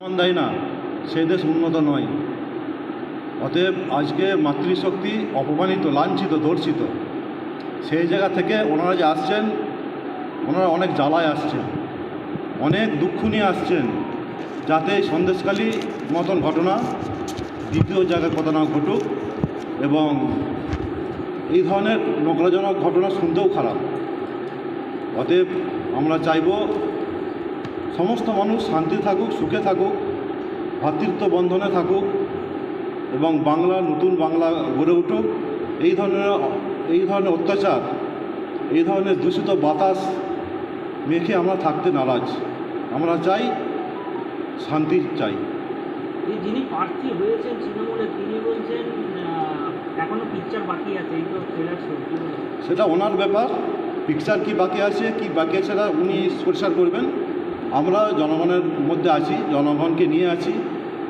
দেয় না, সে দেশ উন্নত নয়। অতএব আজকে মাতৃশক্তি অপমানিত, লাঞ্ছিত ধর্ষিত সেই জায়গা থেকে ওনারা যে আসছেন, ওনারা অনেক জ্বালায় আসছেন, অনেক দুঃখ নিয়ে আসছেন, যাতে সন্দেশকালী মতন ঘটনা দ্বিতীয় জায়গায় কথা না ঘটুক এবং এই ধরনের নোংরাজনক ঘটনা শুনতেও খারাপ। অতএব আমরা চাইব সমস্ত মানুষ শান্তি থাকুক সুখে থাকুক ভ্রাতৃত্ব বন্ধনে থাকুক এবং বাংলা নতুন বাংলা গড়ে উঠুক এই ধরনের এই ধরনের অত্যাচার এই ধরনের দূষিত বাতাস মেখে আমরা থাকতে নারাজ। আমরা চাই শান্তি চাই। এই যিনি প্রার্থী হয়েছেন তৃণমূলে তিনি বলছেন এখনও পিকচার বাকি আছে এইগুলো ট্রেলার সেটা ওনার ব্যাপার। পিকচার কি বাকি আছে কি বাকি আছে সেটা উনি পরিষ্কার করবেন। আমরা জনগণের মধ্যে আছি জনগণকে নিয়ে আছি।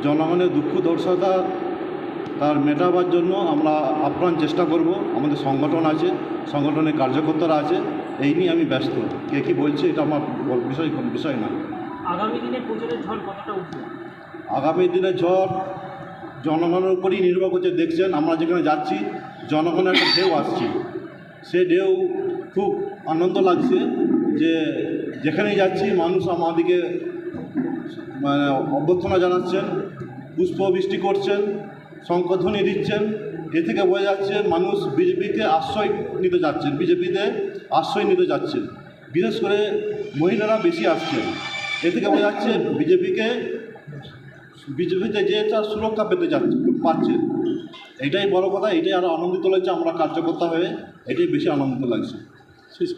জনগণের দুঃখ দর্শতা তার মেটাবার জন্য আমরা আপ্রাণ চেষ্টা করব। আমাদের সংগঠন আছে সংগঠনের কার্যকর্তারা আছে এই নিয়ে আমি ব্যস্ত। কে কী বলছে এটা আমার বিষয় বিষয় না। আগামী দিনে প্রচারের ঝড় কতটা উঠবে? আগামী দিনে ঝড় জনগণের উপরই নির্ভর করছে দেখছেন আমরা যেখানে যাচ্ছি জনগণের একটা ঢেউ আসছে। সে ঢেউ খুব আনন্দ লাগছে যে যেখানেই যাচ্ছি, মানুষ আমাদেরকে মানে অভ্যর্থনা জানাচ্ছেন পুষ্পবৃষ্টি করছেন, শঙ্খধ্বনি দিচ্ছেন, এ থেকে বোঝা যাচ্ছে মানুষ বিজেপিকে আশ্রয় নিতে যাচ্ছেন, বিজেপিতে আশ্রয় নিতে যাচ্ছেন। বিশেষ করে মহিলারা বেশি আসছেন। এ থেকে বোঝা যাচ্ছে বিজেপিকে, বিজেপিতে যে তার সুরক্ষা পেতে যাচ্ছে পাচ্ছে এটাই বড় কথা, এটাই আরও আনন্দিত লাগছে, আমরা কার্যকর্তা হয়ে এটাই বেশি আনন্দিত লাগছে। শেষ